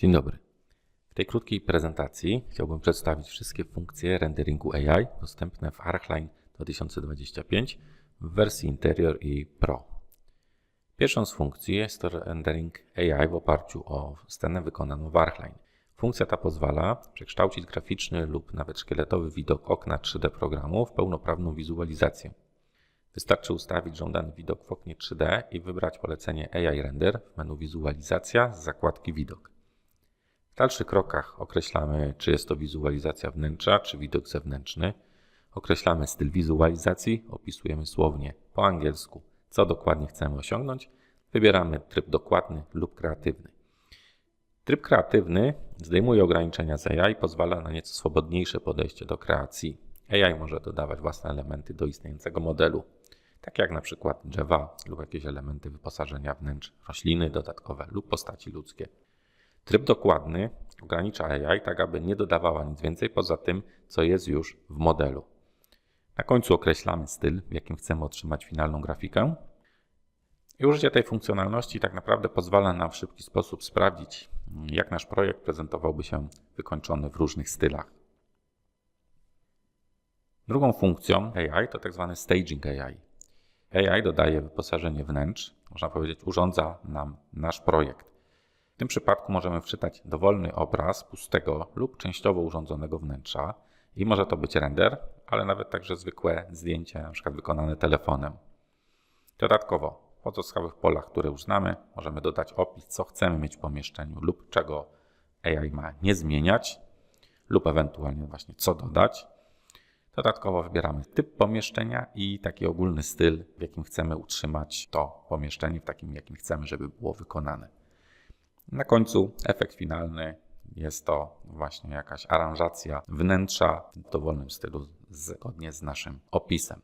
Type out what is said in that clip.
Dzień dobry. W tej krótkiej prezentacji chciałbym przedstawić wszystkie funkcje renderingu AI dostępne w Archline 2025 w wersji Interior i Pro. Pierwszą z funkcji jest rendering AI w oparciu o scenę wykonaną w Archline. Funkcja ta pozwala przekształcić graficzny lub nawet szkieletowy widok okna 3D programu w pełnoprawną wizualizację. Wystarczy ustawić żądany widok w oknie 3D i wybrać polecenie AI Render w menu Wizualizacja z zakładki Widok. W dalszych krokach określamy, czy jest to wizualizacja wnętrza, czy widok zewnętrzny. Określamy styl wizualizacji, opisujemy słownie po angielsku, co dokładnie chcemy osiągnąć. Wybieramy tryb dokładny lub kreatywny. Tryb kreatywny zdejmuje ograniczenia z AI i pozwala na nieco swobodniejsze podejście do kreacji. AI może dodawać własne elementy do istniejącego modelu, takie jak na przykład drzewa lub jakieś elementy wyposażenia wnętrz, rośliny dodatkowe lub postaci ludzkie. Tryb dokładny ogranicza AI tak, aby nie dodawała nic więcej poza tym, co jest już w modelu. Na końcu określamy styl, w jakim chcemy otrzymać finalną grafikę. I użycie tej funkcjonalności tak naprawdę pozwala nam w szybki sposób sprawdzić, jak nasz projekt prezentowałby się wykończony w różnych stylach. Drugą funkcją AI to tak zwany staging AI. AI dodaje wyposażenie wnętrz, można powiedzieć, urządza nam nasz projekt. Tym przypadku możemy wczytać dowolny obraz pustego lub częściowo urządzonego wnętrza i może to być render, ale nawet także zwykłe zdjęcie, np. wykonane telefonem. Dodatkowo w pozostałych polach, które już znamy, możemy dodać opis, co chcemy mieć w pomieszczeniu lub czego AI ma nie zmieniać, lub ewentualnie właśnie co dodać. Dodatkowo wybieramy typ pomieszczenia i taki ogólny styl, w jakim chcemy utrzymać to pomieszczenie, w takim, jakim chcemy, żeby było wykonane. Na końcu efekt finalny jest to właśnie jakaś aranżacja wnętrza w dowolnym stylu zgodnie z naszym opisem.